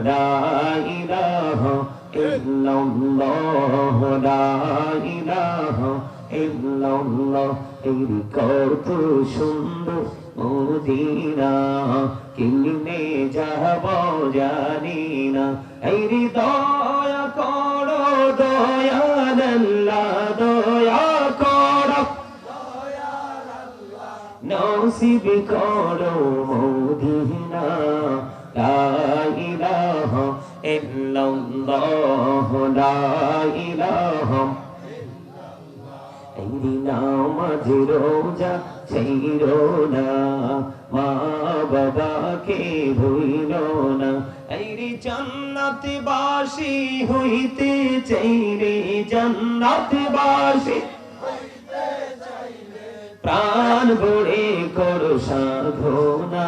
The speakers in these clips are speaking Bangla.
لا إله إلا الله لا إله إلا الله এই কত সুন্দর মদিনা কিনে যাব জানি না এই হৃদয় করো দয়াল্লা দয়া করো নসিব করো মদিনা লা ইলাহা ইল্লাল্লাহ লা ইলাহা এই নামাজ রোজা ছিল না মা বাবাকে ভুইল না। এই জান্নাত বাসি হইতে চাই রে জান্নাত বাসি প্রাণ ভরে করো সাধনা।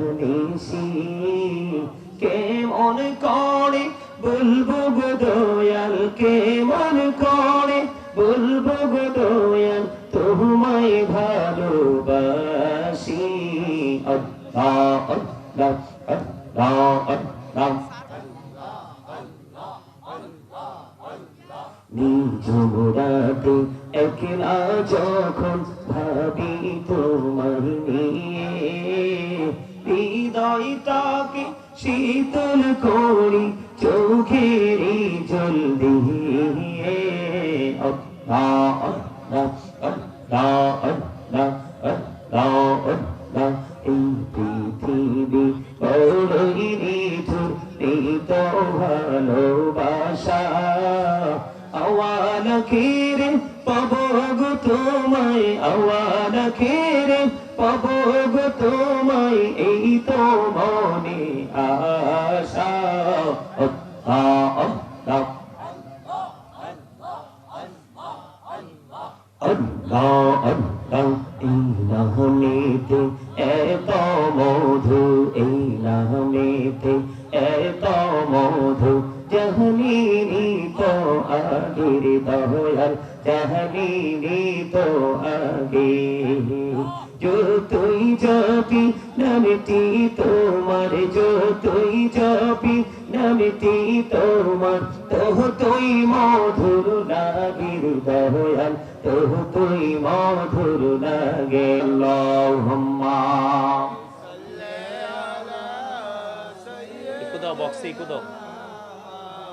দিবানিসি কেমন করে? বলব গো দয়াল কেমন করে? বলব গো দয়াল, তোমায় ভালোবাসি। আল্লাহ আল্লাহ আল্লাহ আল্লাহ। নিঝুরাতে একলা যখন শীতল করি চোখের জল দিয়ে। জীবিত মনে আশা নামেতে এত মধু এই নামেতে এত মধু জহনি তো আগের দয়াল জহনি তো আগে তুই নামটি তোমার যতই জপি নামটি তোমার তহ তুই মধুর নাগির দয়াল তহ তুই মধুর নাগে। লহম্মা দাও বক্সে ইকো দাও।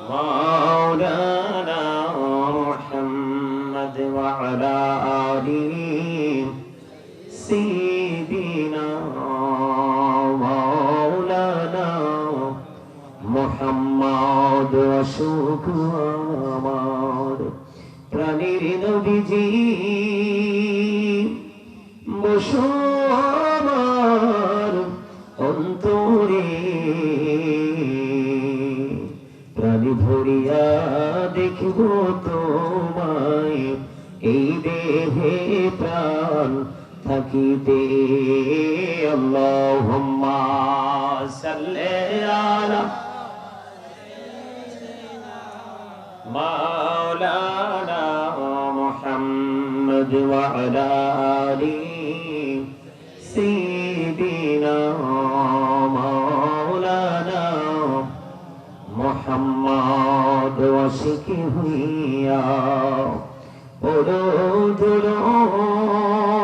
মাওলানা মুহাম্মদ ওয়া আলা আলিহি ভরিয়া দেখব তোমায়। এই দেহে প্রাণ থাকিতে আল্লাহুম্মা সাল্লি আলা মাওলানা মুহাম্মদ আশিকি হইয়া ওরোদ রোদ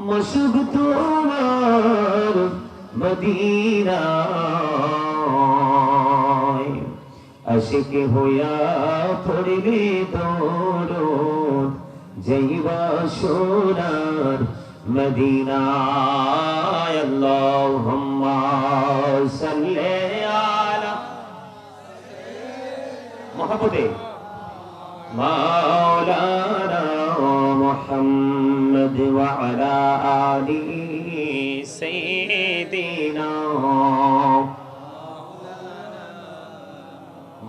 মশুক তোমার মদিনা আশিক হইয়া পড়িলে দৌড় যাইবা সোনার মদিনা আল্লাহুম্মা সাল্লি মহাপদে মাওলানা মুহাম্মদ ওয়া আলা আলি সাইয়্যিদিনা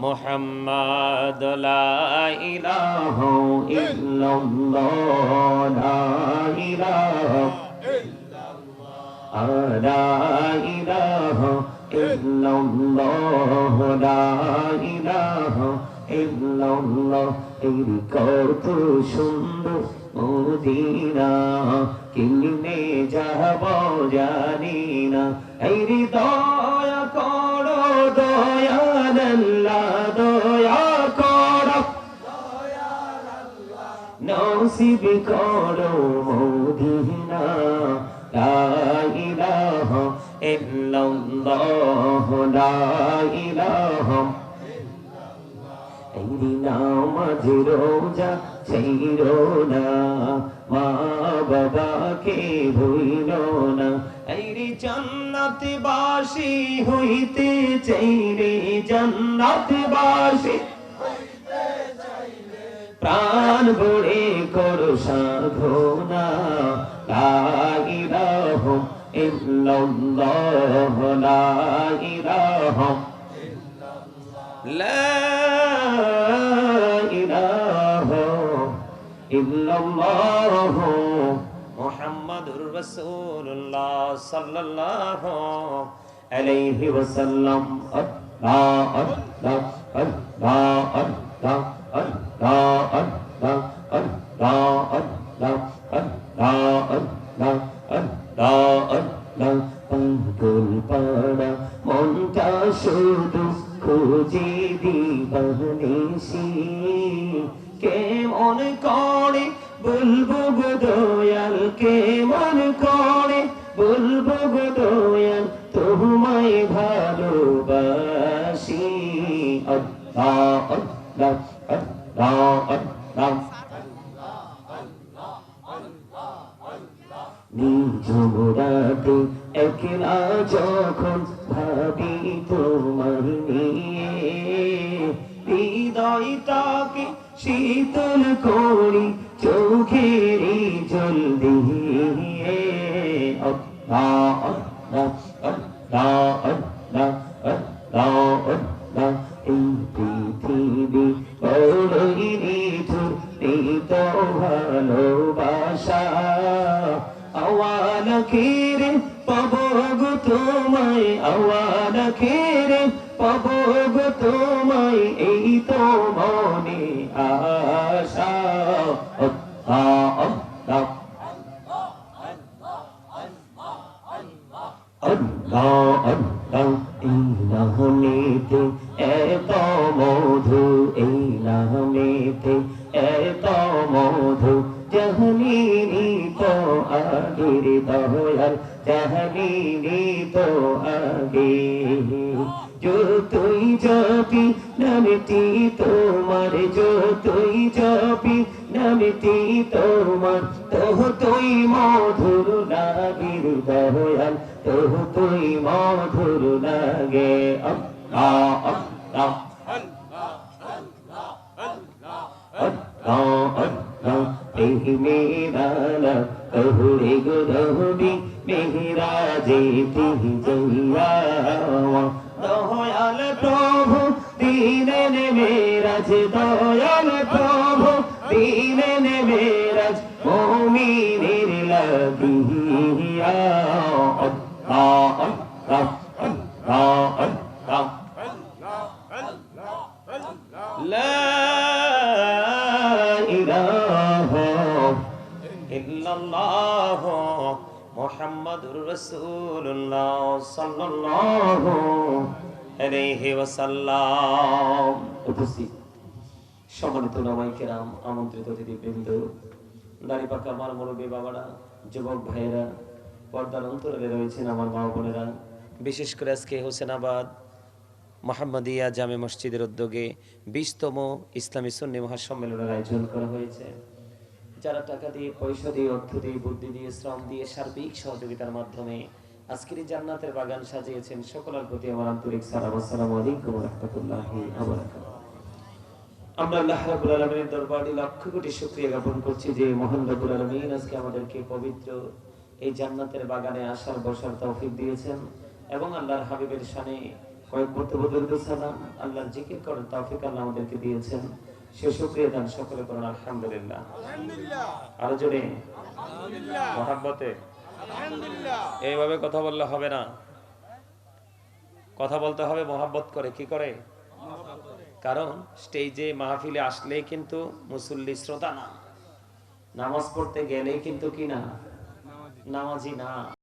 محمد لا إله إلا الله لا إله إلا الله ইল্লাল্লাহ তৈরি কত সুন্দর মদিনা, কিনে যাব জানি না এই দয়া কর দয়াল্লা দয়া কর। নসিব কর মদিনা ইলাহ ইল্লাল্লাহ, লা ইলাহা এই নামাজ রোজা ছেড়ো না, মা বাবাকে ভুইল না। এই জান্নাত বাসি হইতে চাই রে জান্নাত বাসি প্রাণ ভরে করো সাধনা রাসূলুল্লাহ সাল্লাল্লাহু আলাইহি ওয়াসাল্লাম আল্লাহ আল্লাহ আল্লাহ আল্লাহ আল্লাহ আল্লাহ আল্লাহ আল্লাহ আল্লাহ আল্লাহ আল্লাহ আল্লাহ পাগল পাড়া মনটা শুধু খুঁজে দিবা নিঝুমরাতে একলা যখন ভাবি তোমার নিয়ে, হৃদয়টাকে শীতল করি চোখের জল দিয়ে। আল্লাহ আল্লাহ আল্লাহ আল্লাহ গো তোমায় এই তো মনে আশা। নামেতে এত মধু এই নামেতে এত মধু, জাহানিনি তো আগের দয়াল, জাহানিনি তো তোমার যতই যাবি, নামটি তোমার। তোহ তুই মধুর লাগির দয়াল তোহ তুই মধুর লাগে আল্লাহ আল্লাহ মেরা কহুরে গুরহবি মেহরা প্রভু দিনেন মেরাজ দয়াল প্রভু দিনেন মেরাজ মুমিনের লাগিয়া আল্লাহ আল্লাহ আল্লাহ আল্লাহ لا إله إلا الله محمد رسول الله صلى الله عليه وسلم উপস্থিত। সম্মানিত নামাই কেরাম, আমন্ত্রিত অতিথিবৃন্দ নারী পাকা আমার মুরব্বী বাবারা, যুবক ভাইয়েরা, পর্দার অন্তরালে রয়েছেন আমার মা বোনেরা। বিশেষ করে আজকে হোসেনাবাদ মোহাম্মদিয়া জামে মসজিদের উদ্যোগে বিশতম ইসলামী সুন্নি মহাসম্মেলনের আয়োজন করা হয়েছে। যারা টাকা দিয়ে, পয়সা দিয়ে, অর্থ দিয়ে, বুদ্ধি দিয়ে, শ্রম দিয়ে সার্বিক সহযোগিতার মাধ্যমে আজকের এই জান্নাতের বাগান সাজিয়েছেন সকলের প্রতি আমার আন্তরিক সালাম। আসসালামু আলাইকুম রহমতুল্লাহি আমরা আল্লাহ রাব্বুল আলামিনের দরবারে লক্ষ কোটি শুকরিয়া জ্ঞাপন করছি যে মহান রাব্বুল আলামিন আজকে আমাদেরকে পবিত্র এই জান্নাতের বাগানে আসার বসার তৌফিক দিয়েছেন এবং আল্লাহর হাবিবের শানে কয়েক বক্তব্য দরুদ সালাম আল্লাহর জিকির করার তৌফিক আল্লাহ আমাদেরকে দিয়েছেন। সে শুকরিয়া দান সকলে করুন আলহামদুলিল্লাহ। আরও জোরে। মহাব্বতে। এইভাবে কথা বললে হবে না। কথা বলতে হবে, মহাব্বত করে, কি করে? কারণ স্টেজে মাহফিলে আসলে কিন্তু মুসল্লি শ্রোতা না। নামাজ পড়তে গেলেই কিন্তু কি না? নামাজি না।